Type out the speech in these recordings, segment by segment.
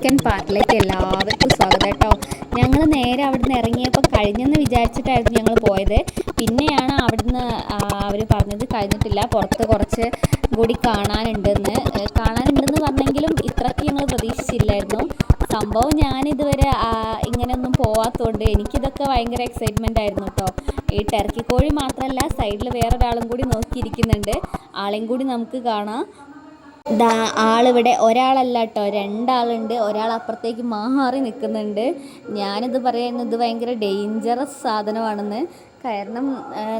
Second പാർട്ടിലേക്ക് എല്ലാവർക്കും സ്വാഗതം കേട്ടോ. ഞങ്ങൾ നേരെ അവിടുന്ന് ഇറങ്ങിയപ്പോൾ കഴിഞ്ഞെന്ന് വിചാരിച്ചിട്ടായിരുന്നു ഞങ്ങൾ പോയത്. പിന്നെയാണ് അവിടുന്ന് അവർ പറഞ്ഞത് കഴിഞ്ഞിട്ടില്ല. പുറത്ത് കുറച്ച് കൂടി കാണാനുണ്ടെന്ന്. കാണാനുണ്ടെന്ന് പറഞ്ഞെങ്കിലും ഇത്രയ്ക്ക് ഞങ്ങൾ പ്രതീക്ഷിച്ചില്ലായിരുന്നു. സംഭവം ഞാനിതുവരെ ഇങ്ങനെയൊന്നും പോവാത്തതുകൊണ്ട് എനിക്കിതൊക്കെ ഭയങ്കര എക്സൈറ്റ്മെന്റ് ആയിരുന്നു കേട്ടോ. ഈ ടർക്കി കോഴി മാത്രമല്ല സൈഡിൽ വേറൊരാളും കൂടി നോക്കിയിരിക്കുന്നുണ്ട്. ആളെയും കൂടി നമുക്ക് കാണാം. ദാ ആളിവിടെ ഒരാളല്ല കേട്ടോ രണ്ടാളുണ്ട്. ഒരാൾ അപ്പുറത്തേക്ക് മാറി നിൽക്കുന്നുണ്ട്. ഞാനിത് പറയുന്നത് ഇത് ഭയങ്കര ഡേഞ്ചറസ് സാധനമാണെന്ന്. കാരണം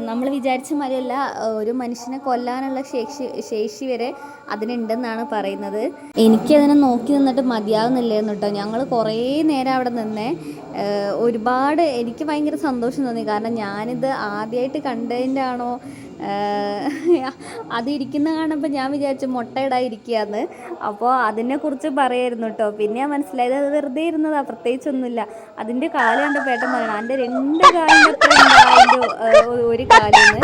നമ്മൾ വിചാരിച്ച മാതിരിയല്ല ഒരു മനുഷ്യനെ കൊല്ലാനുള്ള ശേഷി ശേഷി വരെ അതിനുണ്ടെന്നാണ് പറയുന്നത്. എനിക്കതിനെ നോക്കി നിന്നിട്ട് മതിയാവുന്നില്ലായിരുന്നു കേട്ടോ. ഞങ്ങൾ കുറേ നേരം അവിടെ നിന്നേ. ഒരുപാട് എനിക്ക് ഭയങ്കര സന്തോഷം തോന്നി. കാരണം ഞാനിത് ആദ്യമായിട്ട് കണ്ടതിന്റെ ആണോ അതിരിക്കുന്ന കാണുമ്പോൾ ഞാൻ വിചാരിച്ചു മുട്ടയിടാതിരിക്കുകയെന്ന് അപ്പോൾ അതിനെക്കുറിച്ച് പറയായിരുന്നു കേട്ടോ. പിന്നെ മനസ്സിലായത് അത് വെറുതെ ഇരുന്നതാണ് പ്രത്യേകിച്ചൊന്നുമില്ല. അതിന്റെ കാൽ കണ്ടപ്പോൾ പേട്ടൻ പറയണം അതിന്റെ രണ്ട് അത്ര ഏഹ്, ഒരു കാലിന്ന്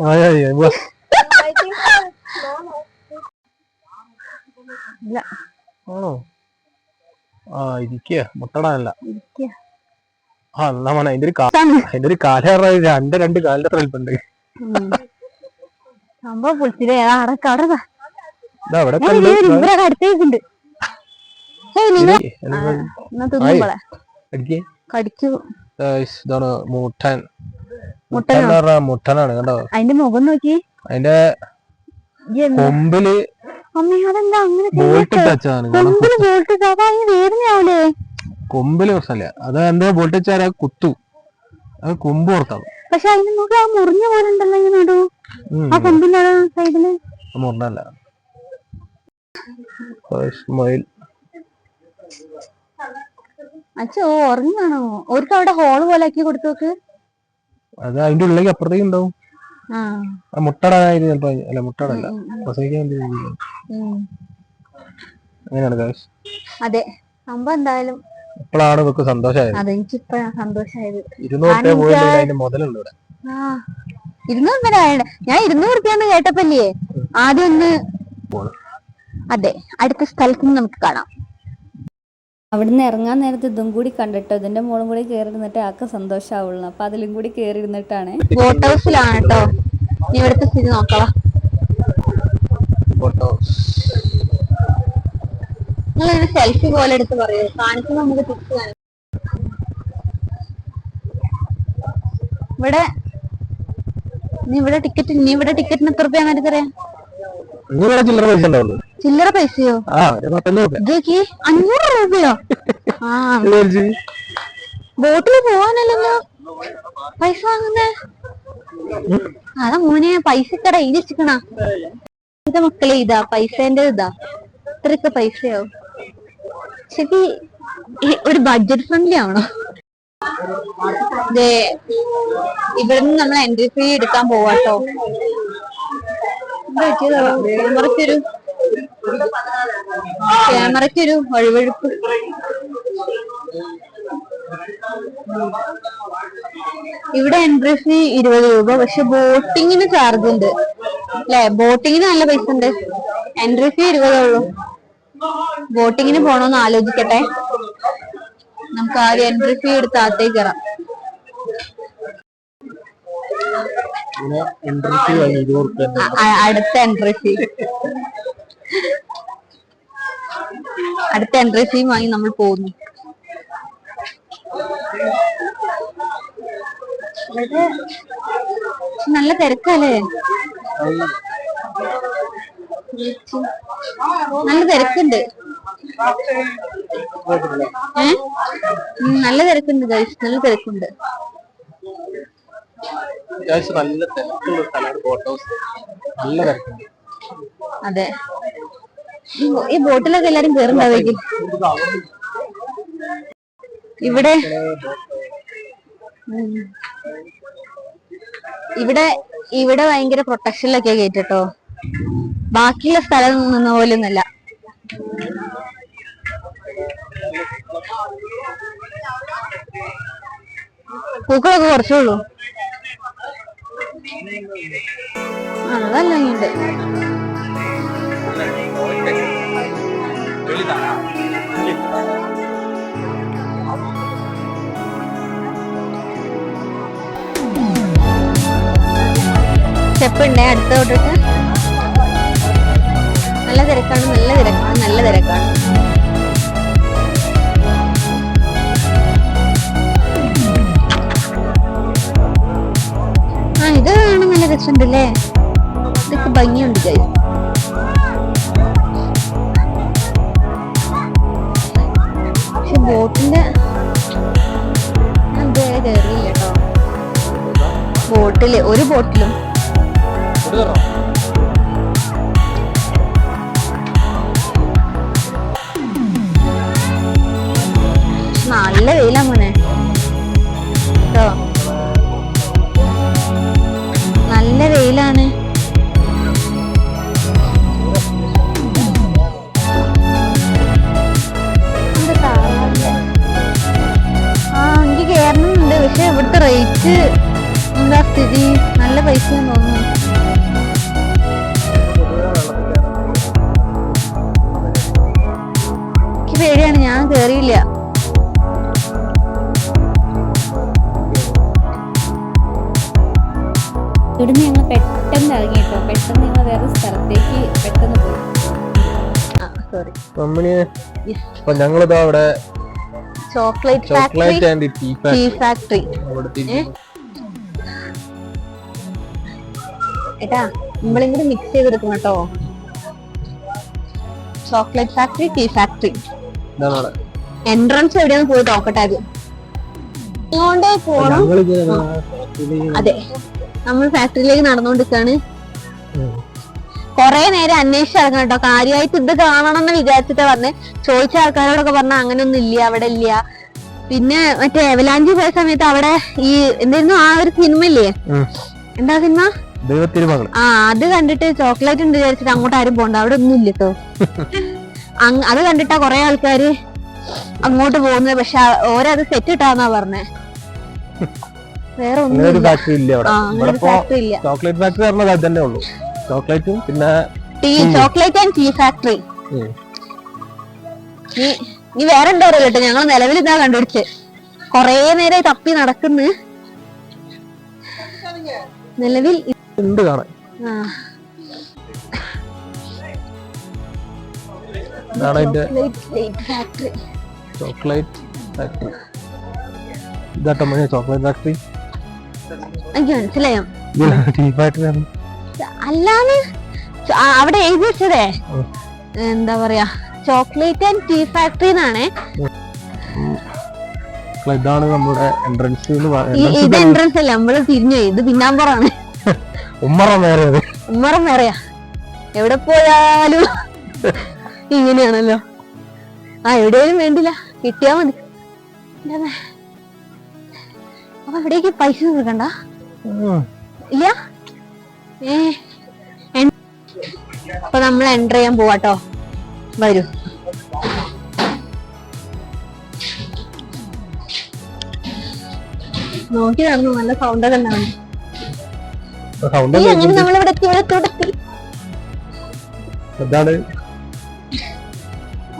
Ay, ay, ay, bus. ആണോ? ആ ഇരിക്കുക മുട്ടടാനല്ല. ആ എന്നാ മോനെ അതിന്റെ ഒരു അതിന്റെ ഒരു കാല രണ്ട് രണ്ട് കാലിന്റെ അത്ര വലിപ്പുണ്ട് സംഭവം പൊളിച്ചില്ലേ അവിടെ. ഇതാണ് മുട്ടൻ. മുട്ടൻ മുട്ടനോ? മുട്ടനാണ് കണ്ടോ? അതിന്റെ മുഖം നോക്കി. അതിന്റെ കൊമ്പിൽ കൊമ്പിൽ പ്രശ്നമില്ല അത് എന്താ ബോൾട്ട് വെച്ചാൽ കുത്തു. അത് കൊമ്പ് പുറത്താവും പക്ഷെ അതിന് മുഖം മുറിഞ്ഞ പോലെ ഉണ്ടല്ലോ. ആ കൊമ്പിന്റെ സൈഡിൽ. മുറിഞ്ഞല്ല അച്ഛോ ഉറങ്ങാണോ ഓർക്ക് അവിടെ ഹോൾ പോലെ ആക്കി കൊടുത്തോക്ക് അത് അതിന്റെ ഉള്ളിലേക്ക് അപ്പുറത്തേക്ക് ഉണ്ടാവും. ചിലപ്പോ അല്ല മുട്ടടല്ല. പ്രസവിക്കാൻ. അങ്ങനെയാണ് അതെ. സംഭവം എന്തായാലും ഇപ്പോഴാണ് ഇവർക്ക് സന്തോഷമായത്. മുതലുണ്ട് ഇവിടെ. ഇരുന്നൂറ് ആയണ്ട ഞാൻ ഇരുന്നൂറ് കേട്ടപ്പല്ലേ ആദ്യം ഒന്ന് അതെ അടുത്ത സ്ഥലത്ത് നമുക്ക് കാണാം. അവിടുന്ന് ഇറങ്ങാൻ നേരത്ത് ഇതും കൂടി കണ്ടിട്ടോ? ഇതിന്റെ മോളും കൂടി കയറി ഇരുന്നിട്ട് ആൾക്ക് അപ്പൊ അതിലും കൂടി കയറി ഇരുന്നിട്ടാണ് ബോട്ട് ഹൗസിലാണ് കേട്ടോ നീ ഇവിടുത്തെ സ്ഥിതി ഇങ്ങനെ സെൽഫി പോലെ എടുത്ത് പറയൂ. കാണിച്ചു നമുക്ക് തിരിച്ചു കാണിക്കാം. ഇവിടെ നീ ഇവിടെ ടിക്കറ്റ് നീ ഇവിടെ ടിക്കറ്റിന് എത്ര രൂപയാണെന്ന് അങ്ങനെ നിങ്ങളുടെ ചില്ലറ പൈസ ഉണ്ടാവുള്ളൂ. ചില്ലറ പൈസയോ? ആ ഒരു പത്തൊന്ന് രൂപ ഇത് നോക്കി അഞ്ഞൂറ് രൂപയോ? ആ. ബോട്ടിൽ പോവാനല്ലല്ലോ? പൈസ വാങ്ങുന്നേ? അതാ മോനെ പൈസ കട എഴുതിച്ചിക്കണ ഇത് മക്കളെ ഇതാ പൈസേന്റെ ഇതാ. ഇത്രയൊക്കെ പൈസയോ ശരി ഒരു ബഡ്ജറ്റ് ഫ്രണ്ട്ലി ആവണോ. ഇവിടുന്ന് നമ്മൾ എൻട്രി ഫീ എടുക്കാൻ പോവാട്ടോ? ക്യാമറയ്ക്കൊരു ക്യാമറയ്ക്കൊരു വഴുവഴുപ്പ് ഇവിടെ എൻട്രി ഫീ ഇരുപത് രൂപ. പക്ഷെ ബോട്ടിങ്ങിന് ചാർജ് ഉണ്ട്. അല്ലെ? ബോട്ടിങ്ങിന് നല്ല പൈസ ഉണ്ട്. എൻട്രി ഫീ ഇരുപതേ ഉള്ളൂ. ബോട്ടിങ്ങിന് പോണോന്ന് ആലോചിക്കട്ടെ. നമുക്ക് ആദ്യം എൻട്രി ഫീ എടുത്ത് അകത്തേക്ക് കയറാം എൻട്രി അടുത്ത എൻട്രി ഫീ അടുത്ത എൻട്രി ഫീ നമ്മൾ പോകുന്നു. നല്ല തിരക്കല്ലേ? നല്ല തിരക്കുണ്ട്. നല്ല തിരക്കുണ്ട് ഗൈസ് നല്ല തിരക്കുണ്ട്. അത്യാവശ്യം നല്ല തിരക്കുള്ള സ്ഥലമാണ് ബോട്ട് ഹൗസ് നല്ല തിരക്കുണ്ട്. അതെ. ഈ ബോട്ടിലൊക്കെ എല്ലാരും കേറുണ്ടാവേക്കും ഇവിടെ. ഇവിടെ ഇവിടെ ഭയങ്കര പ്രൊട്ടക്ഷനിലൊക്കെ കേട്ടോ ബാക്കിയുള്ള സ്ഥലം നിന്ന പോലെ ഒന്നല്ല പൂക്കളൊക്കെ കുറച്ചേ ഉള്ളൂ ആ ഉണ്ട് ഭംഗിയുണ്ട് സ്റ്റെപ്പ് ഉണ്ടേ അടുത്ത തൊട്ടിട്ട് നല്ല തിരക്കാണ് നല്ല തിരക്കാണ് നല്ല തിരക്കാണ്. ഇത് കാണാൻ നല്ല രസമുണ്ടല്ലേ? ഇതൊക്കെ ഭംഗിയുണ്ട് guys. പക്ഷെ ബോട്ടിന്റെ അത് കയറിയില്ല കേട്ടോ. ബോട്ടിൽ ഒരു ബോട്ടിലും. നല്ല വെയിലാ ഇവിടുത്തെ റേറ്റ് എന്താ സ്ഥിതി നല്ല പൈസ തോന്നുന്നു. എനിക്ക് പേടിയാണ് ഞാൻ കേറിയില്ല. ഇവിടുന്ന് ഞങ്ങൾ പെട്ടെന്ന് ഇറങ്ങി കേട്ടോ പെട്ടെന്ന് ഞങ്ങൾ വേറെ സ്ഥലത്തേക്ക് പെട്ടെന്ന് പോയി. ഞങ്ങളിതാ അവിടെ chocolate factory chocolate and tea factory ഏ? ഏട്ടാ നമ്മളും മിക്സ് ചെയ്തെടുക്കണം കേട്ടോ. Chocolate factory tea factory entrance എവിടെയാന്ന് പോയി നോക്കട്ടെ അത് ഇങ്ങോട്ട് പോണം. അതെ. നമ്മൾ ഫാക്ടറിയിലേക്ക് നടന്നുകൊണ്ടിരിക്കാണ്. കൊറേ നേരം അന്വേഷിച്ച് ഇറങ്ങണം കേട്ടോ. കാര്യമായിട്ട് ഇത് കാണണം എന്ന് വിചാരിച്ചിട്ടാ പറഞ്ഞ്. ചോദിച്ച ആൾക്കാരോടൊക്കെ പറഞ്ഞ അങ്ങനെയൊന്നും ഇല്ല അവിടെ ഇല്ല. പിന്നെ മറ്റേ എവലാഞ്ചി പോയ സമയത്ത് അവിടെ ഈ എന്തായിരുന്നു ആ ഒരു സിനിമ ഇല്ലേ എന്താ സിനിമ? ദൈവത്തിരുമകൾ ആ അത് കണ്ടിട്ട് ചോക്ലേറ്റ് ഉണ്ട് വിചാരിച്ചിട്ട് അങ്ങോട്ട് ആരും പോണ്ട. അവിടെ ഒന്നും ഇല്ല കേട്ടോ അത് കണ്ടിട്ടാ കൊറേ ആൾക്കാര് അങ്ങോട്ട് പോകുന്നത്. പക്ഷെ ഓരോ ഓരത് സെറ്റ് ഇട്ടാന്നാ പറഞ്ഞേ. വേറെ ഒന്നും ഫാക്ടറി ഇല്ല ചോക്ലേറ്റ് ഫാക്ടറി പറഞ്ഞത് അത് തന്നെ ഉള്ളൂ. ചോക്ലേറ്റും പിന്നെ tea chocolate and tea factory. നീ വേറെ എന്താ അറിയില്ല ഞങ്ങൾ നിലവിൽ ഇതാ കണ്ടുപിടിച്ച്. കൊറേ നേരെ തപ്പി നടക്കുന്നു. നിലവിൽ ഉണ്ട് കാണാൻ. ചോക്ലേറ്റ് ഫാക്ടറി ചോക്ലേറ്റ് ഫാക്ടറി ഇതാട്ടോ മണി ചോക്ലേറ്റ് ഫാക്ടറി എനിക്ക് മനസ്സിലായോ. ടീ ഫാക്ടറി അല്ലാന്ന്? അവിടെ എഴുതി വെച്ചതേ. എന്താ പറയാ? ചോക്ലേറ്റ് ആൻഡ് ടീ ഫാക്ടറി എന്നാണ്. ഇതാണ് നമ്മുടെ എൻട്രൻസ് ഇത് എൻട്രൻസ് അല്ല? നമ്മൾ തിരിഞ്ഞു. ഇത് പിന്നാമ്പറാണ് ഉമ്മറ നേരെ ഉമ്മറ വേറെയാ എവിടെ പോയാലും ഇങ്ങനെയാണല്ലോ. ആ എവിടെയും വേണ്ടില്ല. കിട്ടിയാ മതി. അപ്പൊ എവിടേക്ക് പൈസ കൊടുക്കണ്ട ഇല്ല? ഏ അപ്പൊ നമ്മൾ എന്റർ ചെയ്യാൻ പോവാട്ടോ. വരൂ. നോക്കി നടന്നു നല്ല സൗണ്ട് ഒക്കെ ഉണ്ടാവും അപ്പൊ sound ഈ ഒക്കെ അങ്ങനെ നമ്മൾ ഇവിടെ എത്തി ഇവിടെ എത്തി എന്താണ് എത്തി. ഇതാണ്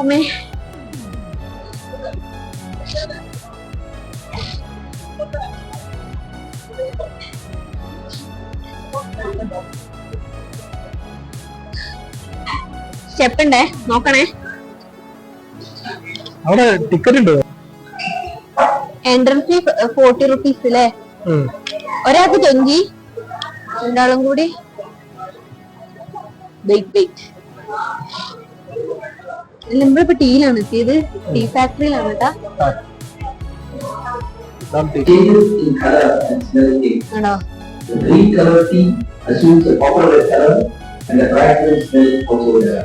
അമ്മേ. സ്റ്റെപ്പ് ഉണ്ടേ നോക്കണേ അവിടെ ടിക്കറ്റ് ഉണ്ട് എൻട്രൻസ് ഫീ ഫോർട്ടി റുപ്പീസ് അല്ലേ. ഒരാൾക്ക് ട്വന്റി രണ്ടാളും കൂടി വെയിറ്റ് വെയിറ്റ് നമ്മളിപ്പോ ടീയിലാണ് എത്തിയത് ടീ ഫാക്ടറിയിലാണ് കേട്ടാ. ആണോ The green color tea assumes a copper red color and the bright red smell also there.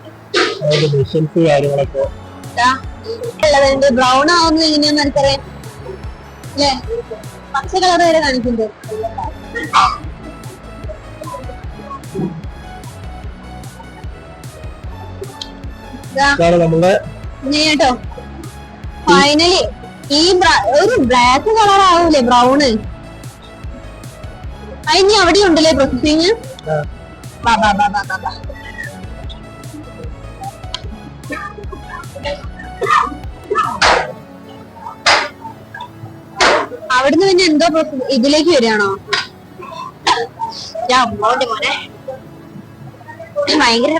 Machines കാര്യങ്ങളൊക്കെ. ഉള്ളതുണ്ട് ബ്രൗൺ ആവുന്നത് എങ്ങനെയാന്ന് എനിക്കറിയാം. അല്ലേ? പച്ച കളർ വരെ കാണിക്കുന്നുണ്ട്. കേട്ടോ. ഫൈനലി ഈ ഒരു ബ്ലാക്ക് കളർ ആവൂലേ ബ്രൗണ് അതിനി അവിടെ ഉണ്ടല്ലേ പ്രോസസിങ് ബാ ബാ ബാ ബാ ബാ. അവിടുന്ന് പിന്നെ എന്തോ ഇതിലേക്ക് വരികയാണോ? ഞാൻ അമ്മോന്റെ മോനെ ഭയങ്കര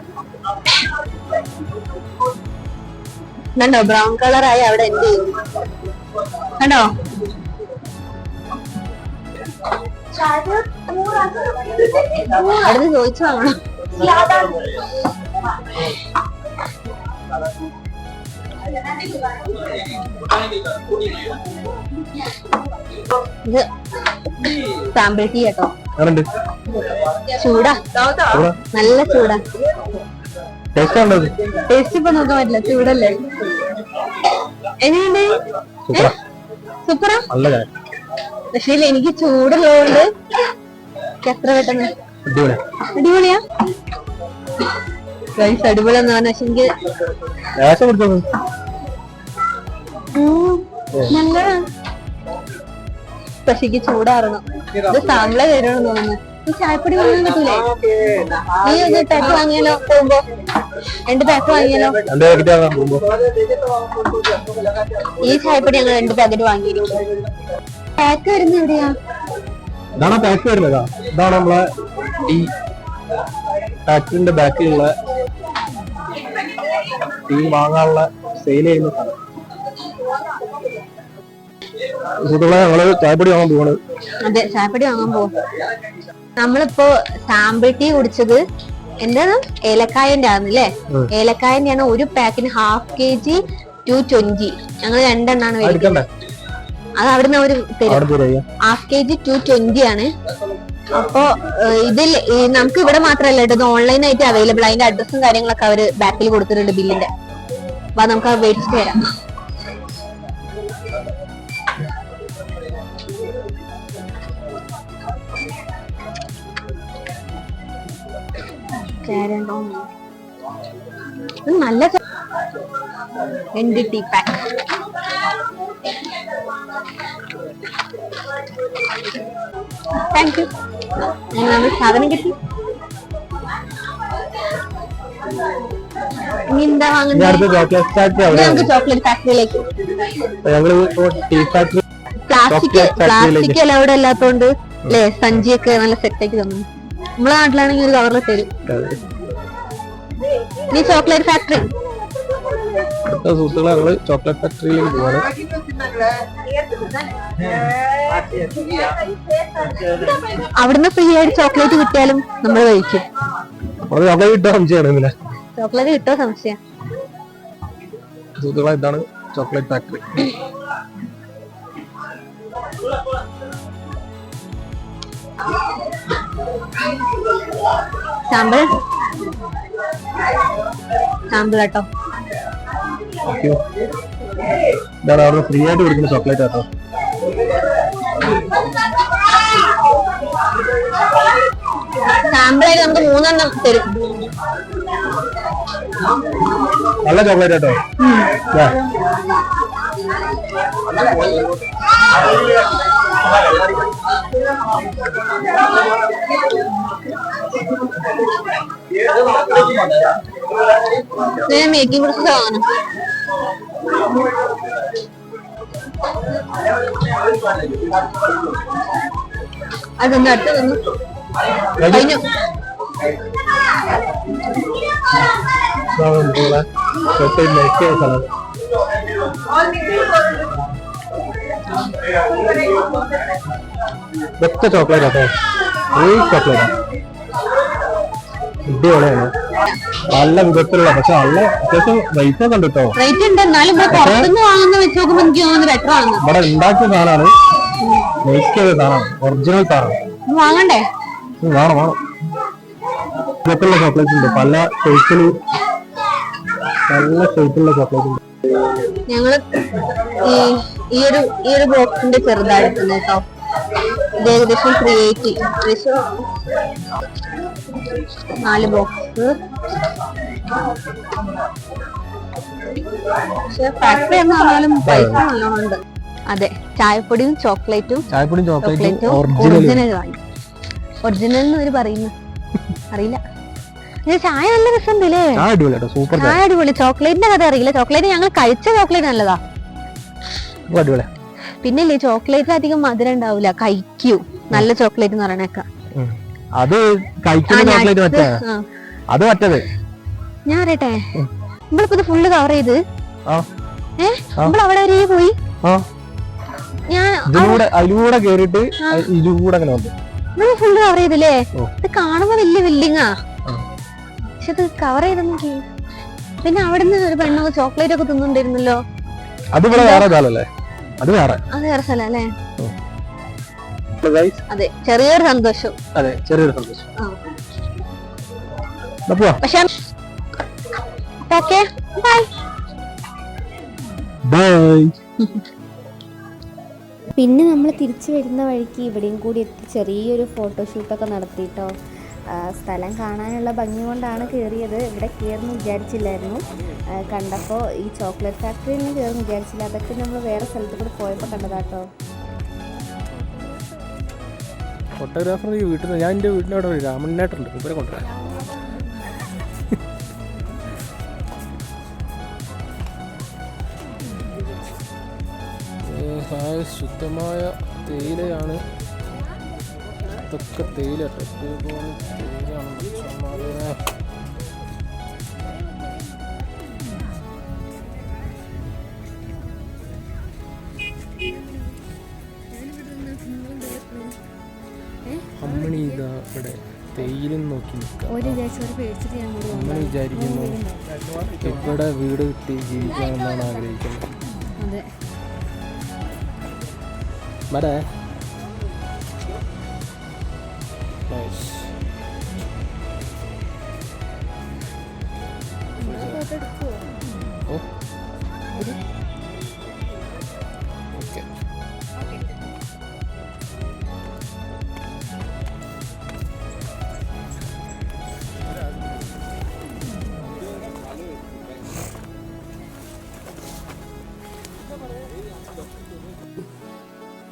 കണ്ടോ ബ്രൗൺ കളറായി അവിടെ എന്ത് ചെയ്യുന്നു? കണ്ടോ? അവിടുന്ന് ചോദിച്ചു വാങ്ങണം. ഇത് സാമ്പിൾ ടീ കേട്ടോ. ചൂടാ? നല്ല ചൂടാ. ടേസ്റ്റ് ഇപ്പൊ നോക്കാൻ പറ്റില്ല ചൂടല്ലേ? എങ്ങനെയുണ്ട്? സൂപ്പറാ. പക്ഷേ എനിക്ക് ചൂടുള്ളതുകൊണ്ട് എത്ര പെട്ടെന്ന്. അടിപൊളി അടിപൊളിയാ? ഗൈസ് അടിപൊളി എന്ന് പറഞ്ഞാൽ പക്ഷെ എനിക്ക് ചൂടാറണം. ഇത് സാമ്പിളെ തരണം തോന്നുന്നു. ഈ ചായപ്പൊടി വാങ്ങാൻ പറ്റൂലേ? നീ ഒന്ന് പാക്ക് വാങ്ങിയാലോ? പോകുമ്പോ? രണ്ട് പാക്ക് വാങ്ങിയാലോ? ഈ ചായപ്പൊടി ഞങ്ങൾ രണ്ട് പാക്കറ്റ് വാങ്ങിയിരിക്കും പാക്ക് വരുന്ന എവിടെയാ? ഇതാണ് പാക്ക് വരുന്നത്? ഇതാണ് നമ്മളെ ഈ ഫാക്ടറിന്റെ ബാക്കിലുള്ള ടീ വാങ്ങാനുള്ള സെയിൽ ചെയ്യുന്ന സ്ഥലം സുഹൃത്തുക്കളെ ഞങ്ങൾ ചായപ്പൊടി വാങ്ങാൻ പോവാണ്. അതെ ചായപ്പൊടി വാങ്ങാൻ പോകും നമ്മളിപ്പോ സാമ്പിൾ ടീ കുടിച്ചത് എന്താണ്? ഏലക്കായന്റെ ആണ് അല്ലേ ഏലക്കായന്റെ ആണ് ഒരു പാക്കിന് half K G two twenty ഞങ്ങൾ രണ്ടെണ്ണാണ് മേടിക്കുന്നത്. അത് അവിടുന്ന് അവർ തരും. Half K G two twenty ആണ്. അപ്പോ ഇതിൽ നമുക്ക് ഇവിടെ മാത്രമല്ല കേട്ടോ ഇത് ഓൺലൈൻ ആയിട്ട് അവൈലബിൾ അതിന്റെ അഡ്രസ്സും കാര്യങ്ങളൊക്കെ അവർ ബാക്കിൽ കൊടുത്തിട്ടുണ്ട് ബില്ലിന്റെ. അപ്പൊ നമുക്ക് മേടിച്ചിട്ട് വരാം. ഇത് നല്ല ച- ടീ പാക്ക് താങ്ക് യു നമ്മൾ സാധനം കിട്ടി. പ്ലാസ്റ്റിക്. അലൗഡ് അല്ലാത്തോണ്ട് അല്ലേ സഞ്ചിയൊക്കെ നല്ല സെറ്റ് ആക്കി തന്നു. നമ്മളെ നാട്ടിലാണെങ്കിൽ ഒരു കവറിൽ തരും ഇനി ചോക്ലേറ്റ് ഫാക്ടറി അടുത്ത സുഹൃത്തുക്കളെ ഞങ്ങൾ ചോക്ലേറ്റ് ഫാക്ടറിയിലേക്ക് പോവാണ്. അവിടുന്ന് ഫ്രീ ആയിട്ട് ചോക്ലേറ്റ് കിട്ടിയാലും നമ്മൾ കഴിക്കും. ചോക്ലേറ്റ് കിട്ടാൻ സംശയമാണ് ചോക്ലേറ്റ് കിട്ടോ സംശയം. സുഹൃത്തുക്കളെ ഇതാണ് ചോക്ലേറ്റ് ഫാക്ടറി സാമ്പിൾ സാമ്പിൾ കേട്ടോ ഇതാണ് അവിടെ ഫ്രീ ആയിട്ട് കൊടുക്കുന്ന ചോക്ലേറ്റ് കേട്ടോ സാമ്പിളായിട്ട് നമുക്ക് മൂന്നെണ്ണം തരും. നല്ല ചോക്ലേറ്റ് കേട്ടോ ദാ. ഞാൻ മേക്കിംഗ് പ്രോസസ് വാങ്ങണം അതൊന്ന് അടുത്ത് തന്നു കഴിഞ്ഞു ഇതാണ് സുഹൃത്തുക്കളെ ചോക്ലേറ്റ് മേക്ക് ചെയ്യുന്ന സ്ഥലം ഇതൊക്കെ ചോക്ലേറ്റ് ഈ ചോക്ലേറ്റ് അടിപൊളിയാണ്. നല്ല വിധത്തിലുള്ള പക്ഷെ നല്ല അത്യാവശ്യം റേറ്റ് ഒക്കെ ഉണ്ട് കേട്ടോ റേറ്റ് ഉണ്ട്. എന്നാലും ഇവിടെ പുറത്തുനിന്ന് വാങ്ങുന്ന വെച്ച് നോക്കുമ്പോ എനിക്ക് തോന്നുന്നു ബെറ്റർ ആണ്. ഇവിടെ ഉണ്ടാക്കിയ സാധനമാണ്. മേക്ക് ചെയ്ത സാധനമാണ് ഒറിജിനൽ സാധനം. വാങ്ങണ്ടേ? വേണം വേണം. ഇതൊക്കെയുള്ള ചോക്ലേറ്റ് ഉണ്ട്. പല ഷേപ്പിൽ നല്ല ഷേപ്പിലുള്ള ചോക്ലേറ്റ് ഉണ്ട്. ഞങ്ങൾ ഈ ഈ ഒരു ഈ ഒരു ബോക്സിന്റെ ചെറുതായിട്ടുണ്ട് കേട്ടോ ഇത് ഏകദേശം ത്രീ എയ്റ്റി ഏകദേശം നാല് ബോക്സ് പക്ഷെ ഫാക്ടറി എന്ന് പറഞ്ഞാലും പൈസ നല്ലോണം ഉണ്ട് അതെ ചായപ്പൊടിയും ചോക്ലേറ്റും ചായപ്പൊടിയും ചോക്ലേറ്റും ഒറിജിനൽ ഒറിജിനൽ എന്ന് അവർ പറയുന്നു. അറിയില്ല. ചായ നല്ല രസമുണ്ടല്ലേ? സൂപ്പർ ചായ. അടിപൊളി. ചോക്ലേറ്റിന്റെ കഥ അറിയില്ല? ചോക്ലേറ്റ് ഞങ്ങൾ കഴിച്ച ചോക്ലേറ്റ് നല്ലതാ. പിന്നില്ലേ ചോക്ലേറ്റ് അധികം മധുരം ഉണ്ടാവില്ല കഴിക്കൂ. നല്ല ചോക്ലേറ്റ് എന്ന് പറയണേക്ക. അത്. അത് മറ്റത്. ഞാൻ അറിയട്ടെ? നമ്മളിപ്പോ ഫുള്ള് കവർ ചെയ്ത്. നമ്മൾ അവിടെ വരെ പോയി? ഞാൻ അതിലൂടെ കേറിട്ട് ഇതിലൂടെ ഫുള്ള് കവർ ചെയ്തില്ലേ. ഇത് കാണുമ്പോ വലിയ ബിൽഡിങ്ങാ. പക്ഷെ ഇത് കവർ ചെയ്തെങ്കിൽ പിന്നെ അവിടുന്ന് ഒരു പെണ്ണൊക്കെ ചോക്ലേറ്റ് ഒക്കെ തിന്നുണ്ടിരുന്നല്ലോ അത് ഇവിടെ വേറെ കാലല്ലേ? അത് വേറെ. അത് വേറെ സ്ഥലല്ലേ? അതെ ചെറിയൊരു സന്തോഷം. അതെ ചെറിയൊരു സന്തോഷം. പക്ഷെ ഓക്കെ ബൈ ബൈ പിന്നെ നമ്മൾ തിരിച്ചു വരുന്ന വഴിക്ക് ഇവിടെയും കൂടി എത്തി ചെറിയൊരു ഫോട്ടോഷൂട്ടൊക്കെ നടത്തിയിട്ടോ സ്ഥലം കാണാനുള്ള ഭംഗി കൊണ്ടാണ് കയറിയത് ഇവിടെ കയറുന്നു വിചാരിച്ചില്ലായിരുന്നു. കണ്ടപ്പോൾ ഈ ചോക്ലേറ്റ് ഫാക്ടറിയിൽ ഒന്നും കയറുന്നു വിചാരിച്ചില്ല. അതൊക്കെ നമ്മൾ വേറെ സ്ഥലത്ത് കൂടെ പോയപ്പോൾ കണ്ടതാട്ടോ. ഫോട്ടോഗ്രാഫർ ഈ വീട്ടിൽ നിന്ന് ഞാൻ എന്റെ വീട്ടിന്റെ അവിടെ ഒരു രാമണ്ണേട്ടുണ്ട് ഇവരെ കൊണ്ടുവരാം. ശുദ്ധമായ തേയിലയാണ് ഇതൊക്കെ തേയില തേയിലയാണ് മനുഷ്യന്മാരെ. അമ്മണി ഇതാ ഇവിടെ തേയിലും നോക്കി അമ്മ വിചാരിക്കുന്നു ഇവിടെ വീട് കിട്ടി ജീവിക്കാമെന്നാണ് ആഗ്രഹിക്കുന്നത്. വരെ Nice. ഓ ഓക്കെ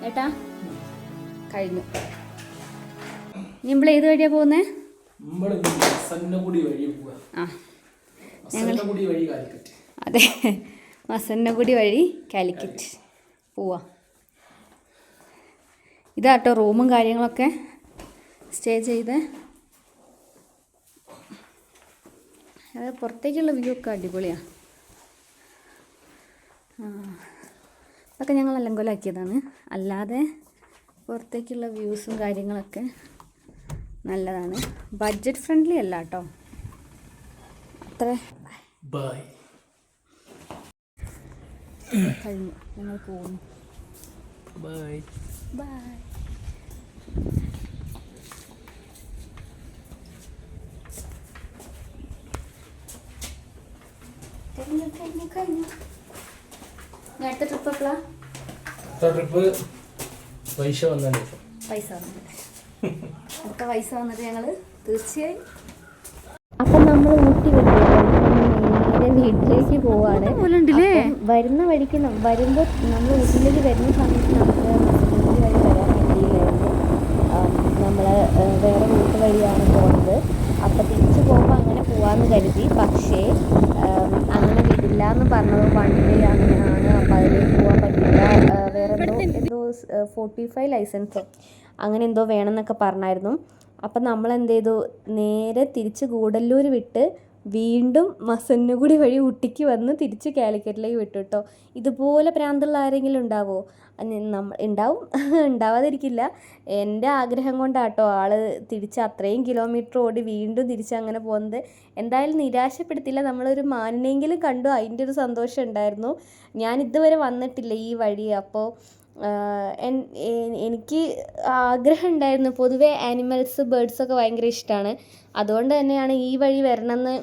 ഏട്ടാ? കഴിഞ്ഞു. നമ്മൾ ഏത് വഴിയാ പോകുന്നേ? ആ. അതെ. മസന്നഗുടി വഴി കാലിക്കറ്റ് പോവാം. ഇതാട്ടോ റൂമും കാര്യങ്ങളൊക്കെ സ്റ്റേ ചെയ്ത്. അത് പുറത്തേക്കുള്ള വ്യൂ ഒക്കെ അടിപൊളിയാണ് അതൊക്കെ ഞങ്ങൾ അലങ്കോലാക്കിയതാണ്. അല്ലാതെ പുറത്തേക്കുള്ള വ്യൂസും കാര്യങ്ങളൊക്കെ നല്ലതാണ്. ബഡ്ജറ്റ് ഫ്രണ്ട്ലി അല്ല കേട്ടോ അത്ര. ബൈ കഴിഞ്ഞു. ഞങ്ങൾ പോകുന്നു. ബൈ ബൈ കഴിഞ്ഞു കഴിഞ്ഞു കഴിഞ്ഞു. അടുത്ത ട്രിപ്പ് എപ്പോഴാ ട്രിപ്പ് പൈസ വന്നതിന് പൈസ വന്നിട്ട് അടുത്ത പൈസ വന്നിട്ട് ഞങ്ങൾ തീർച്ചയായും അപ്പം നമ്മൾ ഊട്ടി വിട്ടു. നേരെ വീട്ടിലേക്ക് പോവാണ്. വരുന്ന വഴിക്ക് വരുമ്പോ വരുമ്പോൾ നമ്മൾ ഊട്ടിയിലേക്ക് വരുന്ന സമയത്ത് നമുക്ക് ഊട്ടി വഴി വരാൻ പറ്റിയില്ലായിരുന്നു. നമ്മൾ വേറെ റൂട്ട് വഴിയാണ് പോകുന്നത് അപ്പൊ തിരിച്ചു പോകുമ്പോൾ അങ്ങനെ പോവാന്ന് കരുതി. പക്ഷേ അങ്ങനെ വിടില്ല എന്ന് പറഞ്ഞത് വൺ ഡേ അങ്ങനെയാണ് അപ്പൊ അതിലേക്ക് പോകാൻ പറ്റില്ല. വേറെ എന്തോ എന്തോ ഫോർട്ടി ഫൈവ് ലൈസൻസോ അങ്ങനെ എന്തോ വേണമെന്നൊക്കെ പറഞ്ഞായിരുന്നു. അപ്പം നമ്മൾ എന്ത് ചെയ്തു നേരെ തിരിച്ച് ഗൂഡല്ലൂർ വിട്ട് വീണ്ടും മസന്നുകുടി വഴി ഊട്ടിക്ക് വന്ന് തിരിച്ച് കാലിക്കറ്റിലേക്ക് വിട്ടു കേട്ടോ ഇതുപോലെ പ്രാന്തുള്ള ആരെങ്കിലും ഉണ്ടാവോ? നമ്മൾ ഉണ്ടാവും. ഉണ്ടാവാതിരിക്കില്ല. എന്റെ ആഗ്രഹം കൊണ്ടാട്ടോ ആൾ തിരിച്ച് അത്രയും കിലോമീറ്റർ ഓടി വീണ്ടും തിരിച്ച് അങ്ങനെ പോകുന്നത് എന്തായാലും നിരാശപ്പെടുത്തില്ല. നമ്മളൊരു മാനിനെങ്കിലും കണ്ടു. അതിന്റെ ഒരു സന്തോഷം ഉണ്ടായിരുന്നു. ഞാൻ ഇതുവരെ വന്നിട്ടില്ല ഈ വഴി. അപ്പോൾ എനിക്ക് ആഗ്രഹം ഉണ്ടായിരുന്നു പൊതുവേ ആനിമൽസ് ബേർഡ്സൊക്കെ ഭയങ്കര ഇഷ്ടമാണ്. അതുകൊണ്ട് തന്നെയാണ് ഈ വഴി വരണമെന്ന്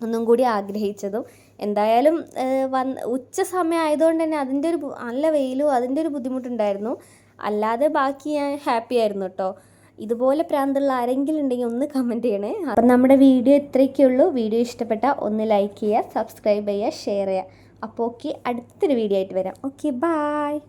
ഒന്നും കൂടി ആഗ്രഹിച്ചതും. എന്തായാലും വന്ന് ഉച്ച സമയം ആയതുകൊണ്ട് തന്നെ അതിന്റെ ഒരു നല്ല വെയിലും അതിന്റെ ഒരു ബുദ്ധിമുട്ടുണ്ടായിരുന്നു. അല്ലാതെ ബാക്കി ഞാൻ ഹാപ്പി ആയിരുന്നു കേട്ടോ. ഇതുപോലെ പ്രാന്തുള്ള ആരെങ്കിലും ഉണ്ടെങ്കിൽ ഒന്ന് കമന്റ് ചെയ്യണേ. അപ്പം നമ്മുടെ വീഡിയോ ഇത്രയൊക്കെ ഉള്ളൂ. വീഡിയോ ഇഷ്ടപ്പെട്ട ഒന്ന് ലൈക്ക് ചെയ്യുക സബ്സ്ക്രൈബ് ചെയ്യുക ഷെയർ ചെയ്യുക. അപ്പോൾ ഓക്കെ അടുത്തൊരു വീഡിയോ ആയിട്ട് വരാം. Okay bye